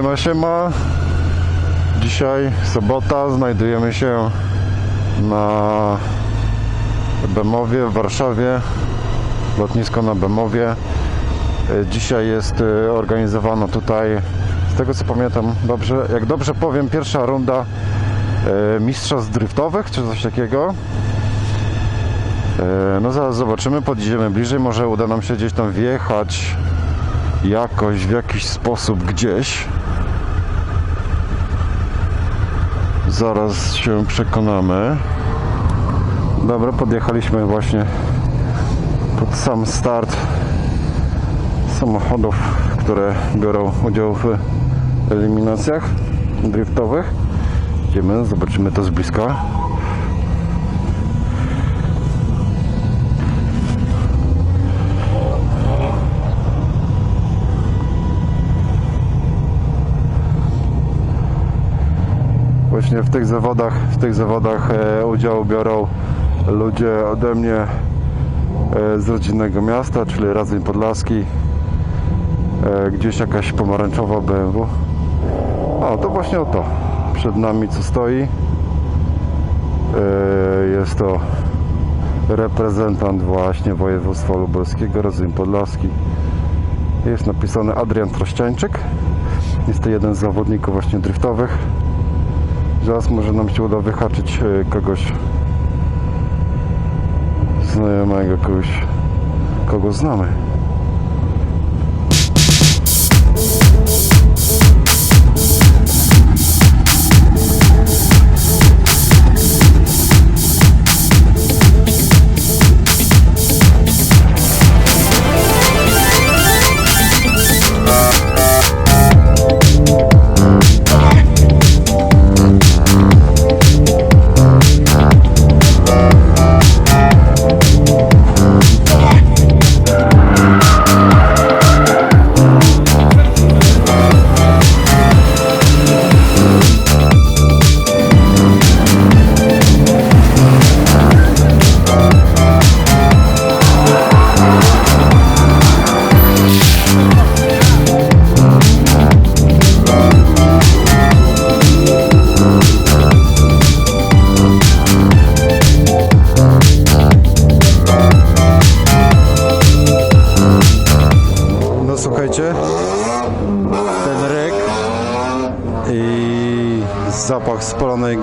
Siema, siema. Dzisiaj sobota, znajdujemy się na Bemowie w Warszawie. Lotnisko na Bemowie. E, Dzisiaj jest e, organizowana tutaj, z tego co pamiętam, dobrze, jak dobrze powiem, pierwsza runda e, mistrzostw driftowych, czy coś takiego. No zaraz zobaczymy, podjedziemy bliżej, może uda nam się gdzieś tam wjechać jakoś, w jakiś sposób gdzieś. Zaraz się przekonamy. Dobra, podjechaliśmy właśnie pod sam start samochodów, które biorą udział w eliminacjach driftowych. Idziemy, zobaczymy to z bliska. Właśnie w tych zawodach, w tych zawodach e, udział biorą ludzie ode mnie e, z rodzinnego miasta, czyli Radzyń Podlaski. E, gdzieś jakaś pomarańczowa BMW. O, to właśnie o to. Przed nami co stoi. Jest to reprezentant właśnie województwa lubelskiego, Radzyń Podlaski. Jest napisany Adrian Trościańczyk. Jest to jeden z zawodników właśnie driftowych. Zaraz może nam się uda wyhaczyć e, kogoś znajomego, kogoś, kogo znamy.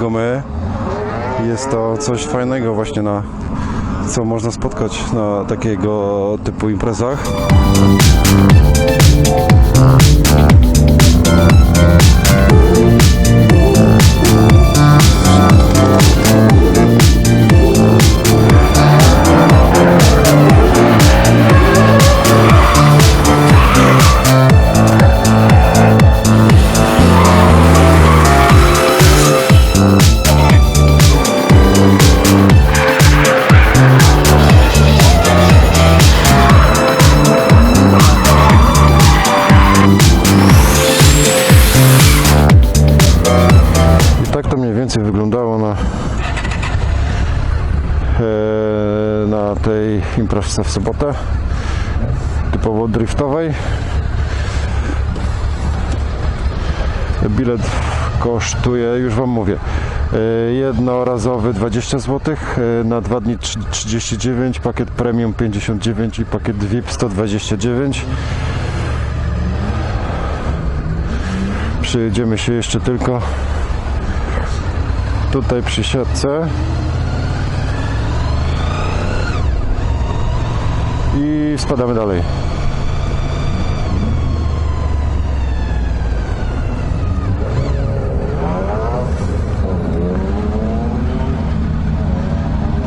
Spalonej gumy jest to coś fajnego właśnie na co można spotkać na takiego typu imprezach. Tej imprezie w sobotę, typowo driftowej. Bilet kosztuje, już Wam mówię, e, jednorazowy 20 zł, e, na dwa dni trzy- 39, pakiet premium 59 i pakiet VIP 129. Przyjedziemy się jeszcze tylko tutaj przy siatce i spadamy dalej.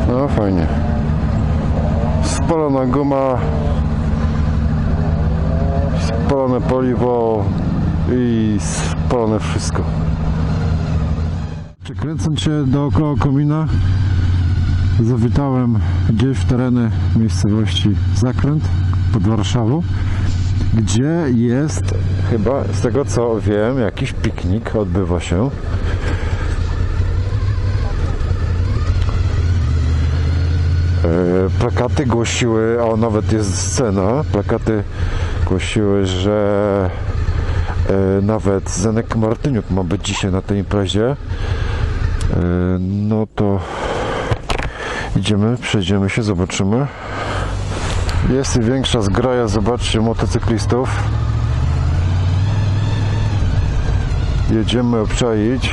No fajnie. Spalona guma, spalone paliwo i spalone wszystko. Kręcąc się dookoła komina, zawitałem gdzieś w tereny miejscowości Zakręt pod Warszawą, gdzie jest chyba, z tego co wiem, jakiś piknik odbywa się. E, Plakaty głosiły, o nawet jest scena, plakaty głosiły, że E, nawet Zenek Martyniuk ma być dzisiaj na tej imprezie. E, no to idziemy, przejdziemy się, zobaczymy. Jest i większa zgraja, zobaczcie, motocyklistów. Jedziemy obczaić.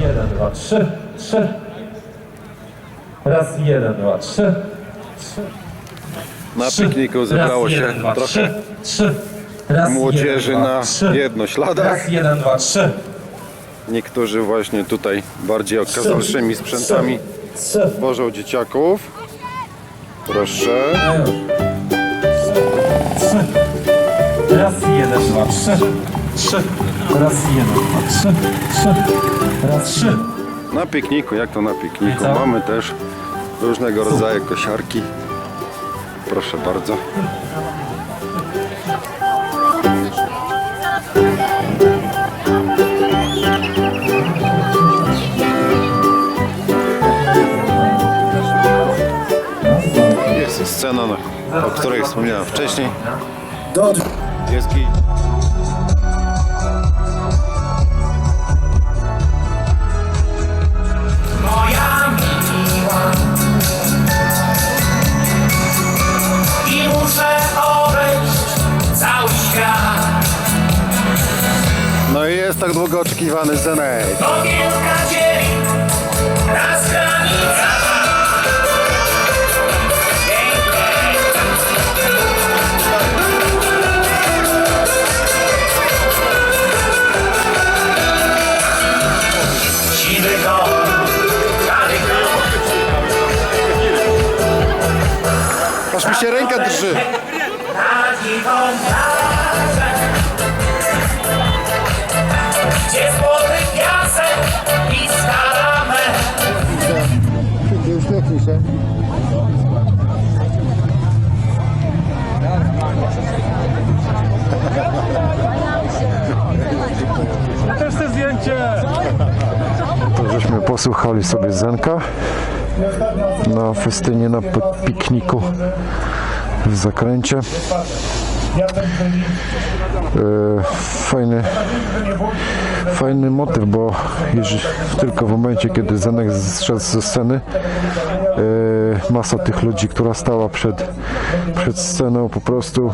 Jeden, dwa, trzy, trzy. Raz, jeden, dwa, trzy. trzy. Na trzy. pikniku zebrało Raz, się jeden, dwa, trochę trzy, trzy. Raz, młodzieży jeden, dwa, na trzy. jednośladach. Raz, jeden, dwa, trzy. Niektórzy właśnie tutaj bardziej okazalszymi sprzętami Trzy. wożą dzieciaków. Proszę. Trzy. Raz, jeden, dwa, trzy. Trzy. Raz, jeden, dwa, trzy. Trzy. Raz, trzy. Na pikniku, jak to na pikniku? Mamy też różnego rodzaju kosiarki. Proszę bardzo. Jest scena, na- o której wspomniałem wcześniej. Jest git. Oczekiwany Zenek. Ogienka dzieli nas granica Aż mi się ręka drży. To żeśmy posłuchali sobie Zenka na festynie, na pi- pikniku w zakręcie. E, Fajny, fajny motyw, bo już tylko w momencie, kiedy Zenek zszedł ze sceny, masa tych ludzi, która stała przed, przed sceną, po prostu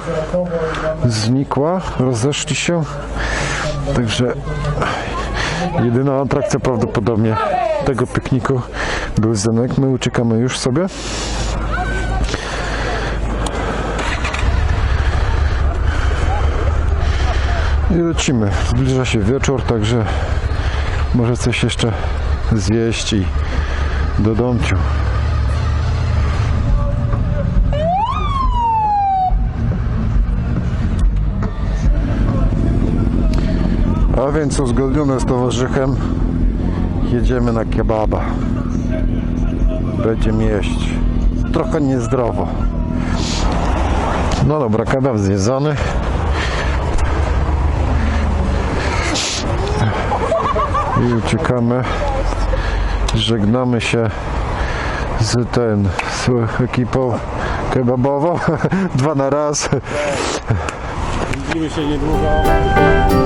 znikła, rozeszli się. Także Jedyna atrakcja prawdopodobnie tego pikniku był Zenek. My uciekamy już sobie. I lecimy. Zbliża się wieczór, także może coś jeszcze zjeść i do domciu. A więc uzgodnione z towarzychem jedziemy na kebaba. Będziemy jeść. Trochę niezdrowo. No dobra, kebab zjedzony. I uciekamy. Żegnamy się z ten z ekipą kebabową. Dwa na raz. Widzimy się niedługo.